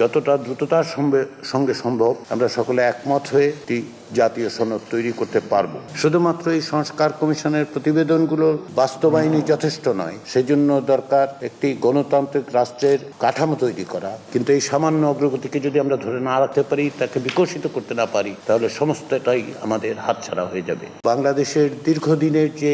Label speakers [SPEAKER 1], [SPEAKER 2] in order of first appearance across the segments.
[SPEAKER 1] যতটা দ্রুততার সঙ্গে সম্ভব আমরা সকলে একমত হয়ে একটি জাতীয় সনদ তৈরি করতে পারব। শুধুমাত্র এই সংস্কার কমিশনের প্রতিবেদনগুলো বাস্তবায়নই যথেষ্ট নয়, সেজন্য দরকার একটি গণতান্ত্রিক রাষ্ট্রের কাঠামো তৈরি করা। কিন্তু এই সামান্য অগ্রগতিকে যদি আমরা ধরে না রাখতে পারি, তাকে বিকশিত করতে না পারি, তাহলে সমস্তটাই আমাদের হাতছাড়া হয়ে যাবে। বাংলাদেশের দীর্ঘদিনের যে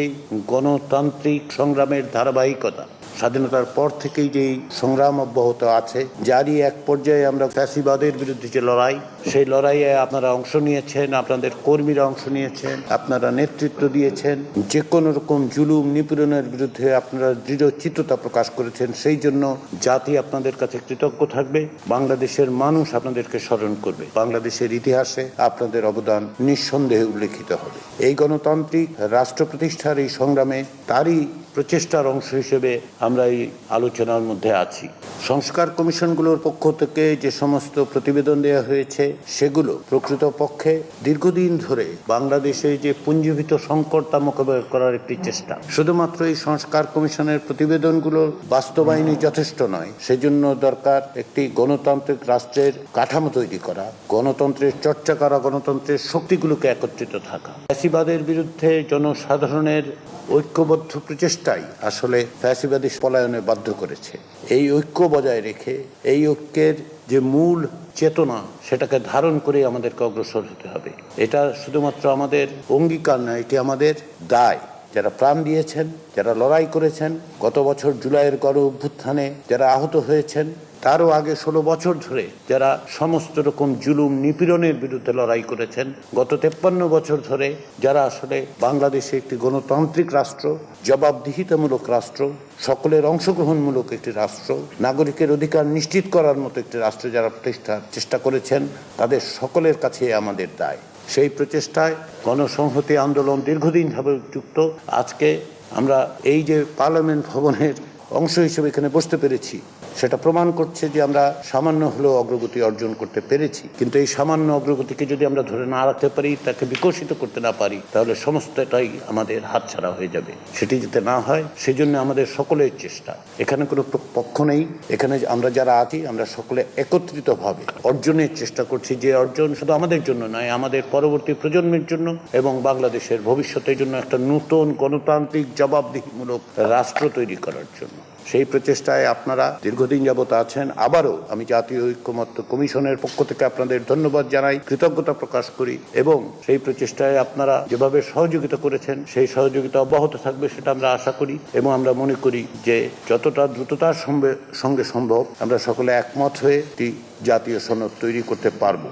[SPEAKER 1] গণতান্ত্রিক সংগ্রামের ধারাবাহিকতা স্বাধীনতার পর থেকেই যে সংগ্রাম অব্যাহত আছে, যারই এক পর্যায়ে আমরা ফ্যাসিবাদের বিরুদ্ধে যে লড়াই, সেই লড়াইয়ে আপনারা অংশ নিয়েছেন, আপনাদের কর্মীরা অংশ নিয়েছেন, আপনারা নেতৃত্ব দিয়েছেন, যে কোনো রকম জুলুম নিপীড়নের বিরুদ্ধে আপনারা দৃঢ় চিত্ততা প্রকাশ করেছেন, সেই জন্য জাতি আপনাদের কাছে কৃতজ্ঞ থাকবে, বাংলাদেশের মানুষ আপনাদেরকে স্মরণ করবে, বাংলাদেশের ইতিহাসে আপনাদের অবদান নিঃসন্দেহে উল্লেখিত হবে। এই গণতান্ত্রিক রাষ্ট্র প্রতিষ্ঠার এই সংগ্রামে তারই প্রচেষ্টার অংশ হিসেবে আমরা এই আলোচনার মধ্যে আছি। সংস্কার কমিশনগুলোর পক্ষ থেকে যে সমস্ত প্রতিবেদন দেওয়া হয়েছে, সেগুলো প্রকৃতপক্ষে দীর্ঘদিন ধরে বাংলাদেশে যে পুঞ্জীভূত সংকট তা মোকাবেলা করার একটি চেষ্টা। শুধুমাত্র এই সংস্কার কমিশনের প্রতিবেদনগুলো বাস্তবায়নই যথেষ্ট নয়, সেজন্য দরকার একটি গণতান্ত্রিক রাষ্ট্রের কাঠামো তৈরি করা, গণতন্ত্রের চর্চা করা, গণতন্ত্রের শক্তিগুলোকে একত্রিত থাকা। ফ্যাসিবাদের বিরুদ্ধে জনসাধারণের ঐক্যবদ্ধ প্রচেষ্টাই আসলে ফ্যাসিবাদী পলায়নে বাধ্য করেছে। এই ঐক্য বজায় রেখে, এই ঐক্যের যে মূল চেতনা, সেটাকে ধারণ করে আমাদেরকে অগ্রসর হতে হবে। এটা শুধুমাত্র আমাদের অঙ্গীকার নয়, এটি আমাদের দায়। যারা প্রাণ দিয়েছেন, যারা লড়াই করেছেন, গত বছর জুলাইয়ের গণ অভ্যুত্থানে যারা আহত হয়েছেন তারও আগে ষোলো বছর ধরে যারা সমস্ত রকম জুলুম নিপীড়নের বিরুদ্ধে লড়াই করেছেন, গত তেপ্পান্ন বছর ধরে যারা আসলে বাংলাদেশে একটি গণতান্ত্রিক রাষ্ট্র, জবাবদিহিতামূলক রাষ্ট্র, সকলের অংশগ্রহণমূলক একটি রাষ্ট্র, নাগরিকের অধিকার নিশ্চিত করার মতো একটি রাষ্ট্র যারা প্রতিষ্ঠার চেষ্টা করেছেন, তাদের সকলের কাছে আমাদের দায়। সেই প্রচেষ্টায় গণসংহতি আন্দোলন দীর্ঘদিন ভাবে যুক্ত। আজকে আমরা এই যে পার্লামেন্ট ভবনের অংশ হিসেবে এখানে বসতে পেরেছি সেটা প্রমাণ করছে যে আমরা সামান্য হলেও অগ্রগতি অর্জন করতে পেরেছি। কিন্তু এই সামান্য অগ্রগতিকে যদি আমরা ধরে না রাখতে পারি, তাকে বিকশিত করতে না পারি, তাহলে সমস্তটাই আমাদের হাতছাড়া হয়ে যাবে। সেটি যাতে না হয়, সেজন্য আমাদের সকলের চেষ্টা। এখানে কোনো পক্ষ নেই। এখানে আমরা যারা আছি, আমরা সকলে একত্রিতভাবে অর্জনের চেষ্টা করছি। যে অর্জন শুধু আমাদের জন্য নয়, আমাদের পরবর্তী প্রজন্মের জন্য এবং বাংলাদেশের ভবিষ্যতের জন্য একটা নতুন গণতান্ত্রিক, জবাবদিহিমূলক রাষ্ট্র তৈরি করার জন্য। সেই প্রচেষ্টায় আপনারা দীর্ঘদিন যাবত আছেন। আবারও আমি জাতীয় ঐক্যমত্য কমিশনের পক্ষ থেকে আপনাদের ধন্যবাদ জানাই, কৃতজ্ঞতা প্রকাশ করি এবং সেই প্রচেষ্টায় আপনারা যেভাবে সহযোগিতা করেছেন, সেই সহযোগিতা অব্যাহত থাকবে সেটা আমরা আশা করি এবং আমরা মনে করি যে যতটা দ্রুততার সঙ্গে সঙ্গে সম্ভব আমরা সকলে একমত হয়ে একটি জাতীয় সনদ তৈরি করতে পারব।